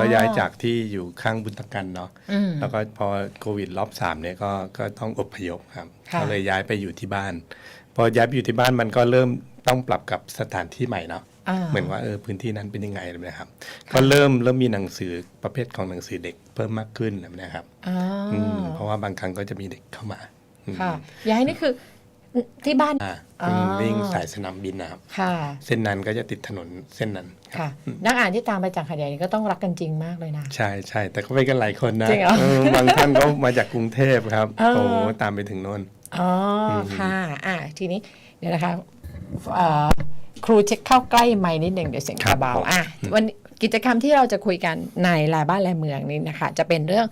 ก็ย้ายจากที่อยู่ข้างบุญตะกันเนาะอืมแล้วก็พอโควิดรอบสามเนี่ยก็ก็ต้องอพยพครับค่ะก็เลยย้ายไปอยู่ที่บ้าน พอย้ายไปอยู่ที่บ้านมันก็เริ่มต้องปรับกับสถานที่ใหม่เนาะอ่าเหมือนว่าเออพื้นที่นั้นเป็นยังไงนะครับ ก็เริ่มเริ่มมีหนังสือประเภทของหนังสือเด็กเพิ่มมากขึ้นนะครับอ๋อออืมเพราะว่าบางครั้งก็จะมีเด็กเข้ามาอืมค่ะย้ายนี่คือ ที่บ้านอ่าอ๋อวิ่งสายสนามบินนะครับ ค่ะ เส้นนั้นก็จะติดถนนเส้นนั้นรับค่ะ นักอ่านที่ตามไปจากขยายนี่ก็ต้องรักกันจริงมากเลยนะ ใช่ใช่แต่ก็ไปกันหลายคนนะจริงเหรอเออบางท่านก็มาจากกรุงเทพครับเออ โอ้ตามไปถึงโน่นอ๋ออค่ะ อ่าทีนี้เดี๋ยวนะคะเอ่อครูเช็คเข้าใกล้ไม้นิดหนึ่งเดี๋ยวเสียงครัจะบเบาผมอะ วัน กิจกรรมที่เราจะคุยกันในลายบ้านลายเมืองนี้นะคะ จะเป็นเรื่อง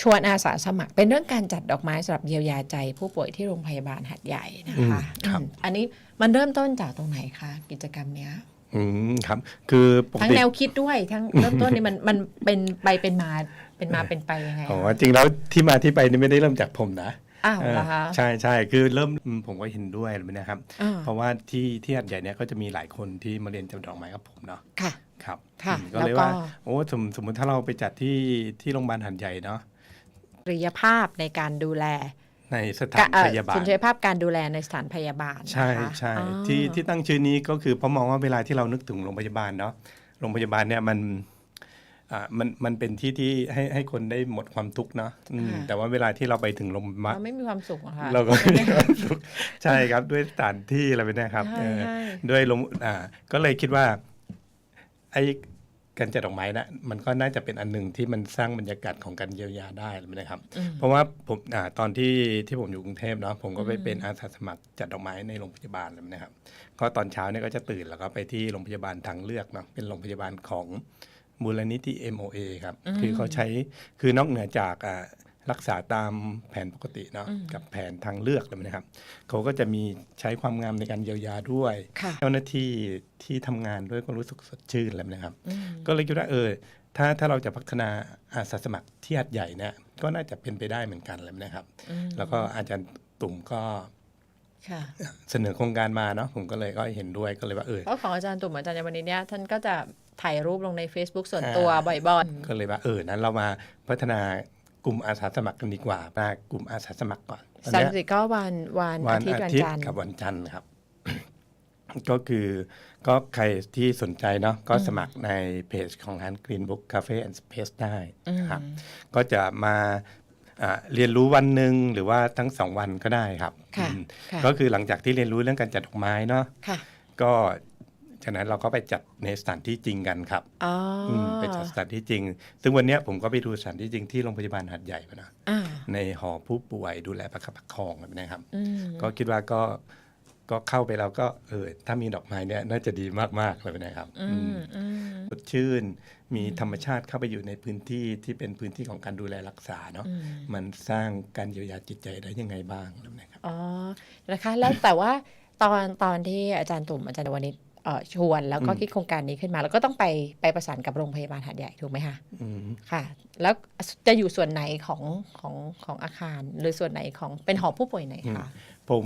ชวนอาสาสมัคร เป็นเรื่องการจัดดอกไม้สำหรับเยียวยาใจ ผู้ป่วยที่โรงพยาบาลหัดใหญ่นะคะอืมครับอืมอันนี้มันเริ่มต้นจากตรงไหนคะกิจกรรมเนี้ยอืมครับ คือปกทั้งติแนวคิดด้วยทั้งเริ่มต้นนี่มันมันเป็นไปเป็นมาเป็นมาเป็นไปยังไงอ๋อคะจริงแล้วที่มาที่ไปนี่ไม่ได้เริ่มจากผมนะ อ้าวเออเหรอคะใช่ใช่คือเริ่มอืมผมก็เห็นด้วยนะครับอ่าเพราะว่าที่ที่หัดใหญ่เนี่ยก็จะมีหลายคนที่มาเรียนจัดดอกไม้กับผมเนาะค่ะครับค่ะอืมก็แล้วเลยก็ว่าโอ้สมสมมติถ้าเราไปจัดที่ที่โรงพยาบาลหัดใหญ่เนาะศักยภาพในการดูแลในสถานพยาบาลศักยภาพการดูแลในสถานพยาบาล ใช่นะคะใช่อ๋อที่ที่ตั้งชื่อนี้ก็คือเพราะมองว่าเวลาที่เรานึกถึงโรงพยาบาลเนาะโรงพยาบาลเนี่ยมัน อ่ามันมันเป็นที่ที่ให้ให้คนได้หมดความทุกข์เนาะอืมแต่ว่าเวลาที่เราไปถึงโรงพยาบาลเราไม่มีความสุขอะค่ะ เราก็ไม่มีความสุขใช่ครับด้วยสถานที่อะไรแบบเนะครับใช่เออใช่ ด้วยลมอ่า ก็เลยคิดว่า ไอ้การจัดดอกไม้นะมันก็น่าจะเป็นอันหนึ่งที่มันสร้างบรรยากาศของการเยียวยาได้นะครับ อืม เพราะว่าผมอ่าตอนที่ที่ผมอยู่กรุงเทพเนาะผมก็ไปเป็นอาสาสมัครจัดดอกไม้ในโรงพยาบาลเลยนะครับ ก็ตอนเช้าเนี่ยก็จะตื่นแล้วก็ไปที่โรงพยาบาลทางเลือกเนาะเป็นโรงพยาบาลของ มูลนิธิ MOA ครับ คือเขาใช้คือนอกเหนือจากอ่ารักษาตามแผนปกติเนาะกับแผนทางเลือกเลยนะครับเขาก็จะมีใช้ความงามในการเยียวยาด้วยค่ะเจ้าหน้าที่ที่ทำงานด้วยก็รู้สึกสดชื่นเลยนะครับอืมก็เลยคิดว่าเออถ้าถ้าเราจะพัฒนาอาสาสมัครที่หัดใหญ่เนี่ยก็น่าจะเป็นไปได้เหมือนกันเลยนะครับอืมแล้วก็อาจารย์ตุ่มก็ค่ะ เสนอโครงการมาเนาะผมก็เลยก็เห็นด้วยก็เลยว่าเออเพราะของอาจารย์ตุ่มอาจารย์ยวันนี้เนี่ยท่านก็จะถ่ายรูปลงใน Facebook ส่วนตัวบ่อยก็เลยว่าเออนั้นเรามาพัฒนากลุ่มอาสาสมัครกันดีกว่ามากลุ่มอาสาสมัครก่อนตอนๆสามเนี้ยสิบก็วันวันวัอานทิตย์อาวันทิตจันทย์ร์กับวันจันทร์ครับ ก็คือก็ใครที่สนใจเนาะก็สมัครในเพจของร้าน Green Book Cafe and Space ได้นะครับก็จะมาอ่า เรียนรู้วันหนึ่งหรือว่าทั้งสองวันก็ได้ครับค่ะอืมค่ะก็คือหลังจากที่เรียนรู้เรื่องการจัดดอกไม้เนาะค่ะก็จากนั้นเราก็ไปจัดในสถานที่จริงกันครับอ๋ออมไปจัดสถานที่จริง ซึ่งวันเนี้ยผมก็ไปดูสถานที่จริงที่โรงพยาบาลหัดใหญ่มานะอ่าในหอผู้ป่วยดูแลประคับประคองแบบนะครับอืมก็คิดว่าก็ ก็เข้าไปแล้วก็เออถ้ามีดอกไม้เนี่ยน่าจะดีมากๆเลยนะครับอือืมมอืมสดชื่นมีธรรมชาติเข้าไปอยู่ในพื้นที่ที่เป็นพื้นที่ของการดูแลรักษาเนาะอืมมันสร้างการเยียวยาจิตใจได้ยังไงบ้างนะครับอ๋อนะคะแล้วแต่ว่าตอนตอนที่อาจารย์ตุ่มอาจารย์วณิชเอ่อชวนแล้วก็อืมคิดโครงการนี้ขึ้นมา แล้วก็ต้องไปไปประสานกับโรงพยาบาลหาดใหญ่ถูกไหมคะอืมค่ะ แล้วจะอยู่ส่วนไหนของของของอาคาร หรือส่วนไหนของเป็นหอผู้ป่วยไหนคะผม